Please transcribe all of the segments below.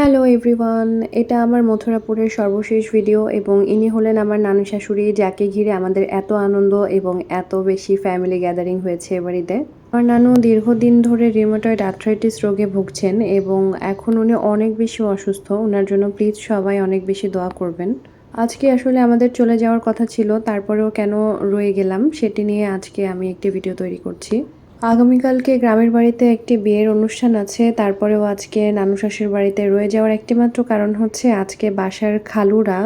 Hello everyone এটা আমার মথুরাপুরের সর্বশেষ ভিডিও এবং ইনি হলেন আমার নানু শাশুড়ি, যাকে ঘিরে আমাদের এত আনন্দ এবং এত বেশি ফ্যামিলি গ্যাদারিং হয়েছে এ বাড়িতে। আমার নানু দীর্ঘদিন ধরে রিমোটয়েড আর্থ্রাইটিস রোগে ভুগছেন এবং এখন উনি অনেক বেশি অসুস্থ। ওনার জন্য প্লিজ সবাই অনেক বেশি দোয়া করবেন। আজকে আসলে আমাদের চলে যাওয়ার কথা ছিল, তারপরেও কেন রয়ে গেলাম সেটি নিয়ে আজকে আমি একটি ভিডিও তৈরি করছি। আগামীকালকে গ্রামের বাড়িতে একটি বিয়ের অনুষ্ঠান আছে, তারপরেও আজকে নানু শাশুর বাড়িতে রয়ে যাওয়ার একটিমাত্র কারণ হচ্ছে আজকে বাসার খালুরা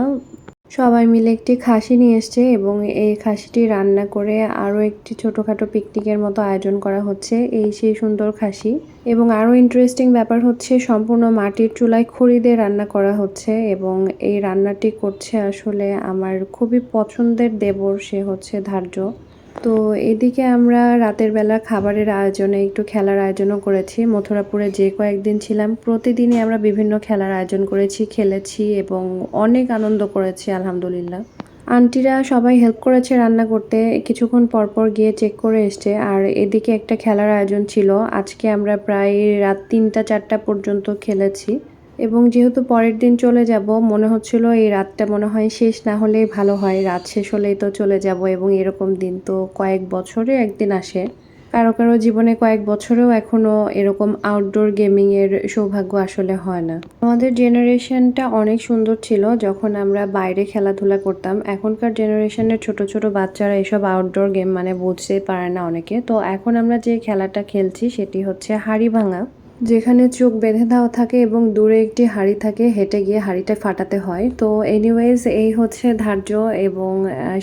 সবাই মিলে একটি খাসি নিয়ে এসছে এবং এই খাসিটি রান্না করে আরও একটি ছোটোখাটো পিকনিকের মতো আয়োজন করা হচ্ছে এই সেই সুন্দর খাসি। এবং আরও ইন্টারেস্টিং ব্যাপার হচ্ছে সম্পূর্ণ মাটির চুলায় খড়ি দিয়ে রান্না করা হচ্ছে এবং এই রান্নাটি করছে আসলে আমার খুবই পছন্দের দেবর, সে হচ্ছে ধার্য। তো এদিকে আমরা রাতের বেলা খাবারের আয়োজনে একটু খেলার আয়োজনও করেছি। মথুরাপুরে যে কয়েকদিন ছিলাম, প্রতিদিনই আমরা বিভিন্ন খেলার আয়োজন করেছি, খেলেছি এবং অনেক আনন্দ করেছি, আলহামদুলিল্লাহ। আন্টিরা সবাই হেল্প করেছে রান্না করতে। কিছুক্ষণ পরপর গিয়ে চেক করে এসছে। আর এদিকে একটা খেলার আয়োজন ছিল। আজকে আমরা প্রায় রাত তিনটা, চারটা পর্যন্ত খেলেছি। এবং যেহেতু পরের দিন চলে যাব, মনে হচ্ছিল এই রাতটা মনে হয় শেষ, না হলেই ভালো হয়। রাত শেষ হলেই তো চলে যাব এবং এরকম দিন তো কয়েক বছরে একদিন আসে। কারও কারও জীবনে কয়েক বছরেও এখনও এরকম আউটডোর গেমিংয়ের সৌভাগ্য আসলে হয় না। আমাদের জেনারেশনটা অনেক সুন্দর ছিল যখন আমরা বাইরে খেলাধুলা করতাম। এখনকার জেনারেশনের ছোট ছোট বাচ্চারা এসব আউটডোর গেম মানে বুঝতে পারে না অনেকে। তো এখন আমরা যে খেলাটা খেলছি সেটি হচ্ছে হাড়ি ভাঙা। যেখানে চোখ বেঁধে দেওয়া থাকে এবং দূরে একটি হাড়ি থাকে, হেঁটে গিয়ে হাড়িটা ফাটাতে হয়। তো এনিওয়েজ এই হচ্ছে ধার্য এবং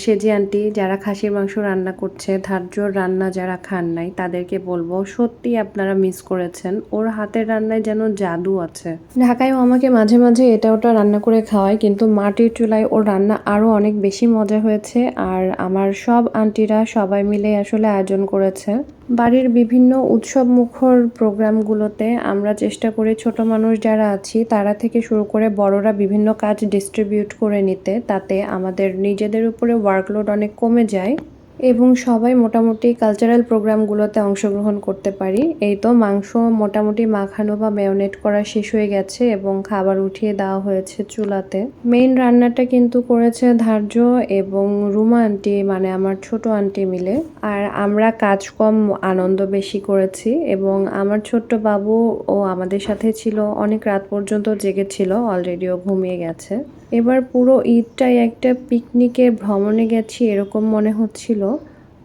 সেজি আন্টি যারা খাসির মাংস রান্না করছে ধার্য রান্না যারা খান নাই, তাদেরকে বলব সত্যি আপনারা মিস করেছেন। ওর হাতের রান্নায় যেন জাদু আছে। ঢাকায়ও আমাকে মাঝে মাঝে এটা ওটা রান্না করে খাওয়ায়, কিন্তু মাটির চুলায় ওর রান্না আরও অনেক বেশি মজা হয়েছে। আর আমার সব আন্টিরা সবাই মিলে আসলে আয়োজন করেছে। বাড়ির বিভিন্ন উৎসব মুখর প্রোগ্রামগুলোতে আমরা চেষ্টা করি ছোট মানুষ যারা আছি, তারা থেকে শুরু করে বড়রা বিভিন্ন কাজ ডিস্ট্রিবিউট করে নিতে, তাতে আমাদের নিজেদের উপরে ওয়ার্কলোড অনেক কমে যায়। এবং সবাই মোটামুটি কালচারাল প্রোগ্রামগুলোতে অংশগ্রহণ করতে পারি। এই তো মাংস মোটামুটি মাখানো বা মেয়নেট করা শেষ হয়ে গেছে এবং খাবার উঠিয়ে দেওয়া হয়েছে চুলাতে। মেইন রান্নাটা কিন্তু করেছে ধার্য এবং রুমা আন্টি মানে আমার ছোট আন্টি মিলে। আর আমরা কাজ কম, আনন্দ বেশি করেছি এবং আমার ছোট্ট বাবু ও আমাদের সাথে ছিল, অনেক রাত পর্যন্ত জেগেছিল অলরেডিও ঘুমিয়ে গেছে। এবার পুরো ঈদটাই একটা পিকনিকের ভ্রমণে গেছি, এরকম মনে হচ্ছিল।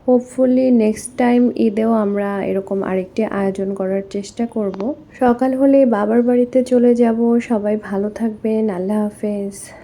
হোপফুলি নেক্সট টাইম ঈদেও আমরা এরকম আরেকটি আয়োজন করার চেষ্টা করব। সকাল হলে বাবার বাড়িতে চলে যাব। সবাই ভালো থাকবেন। আল্লাহ হাফেজ।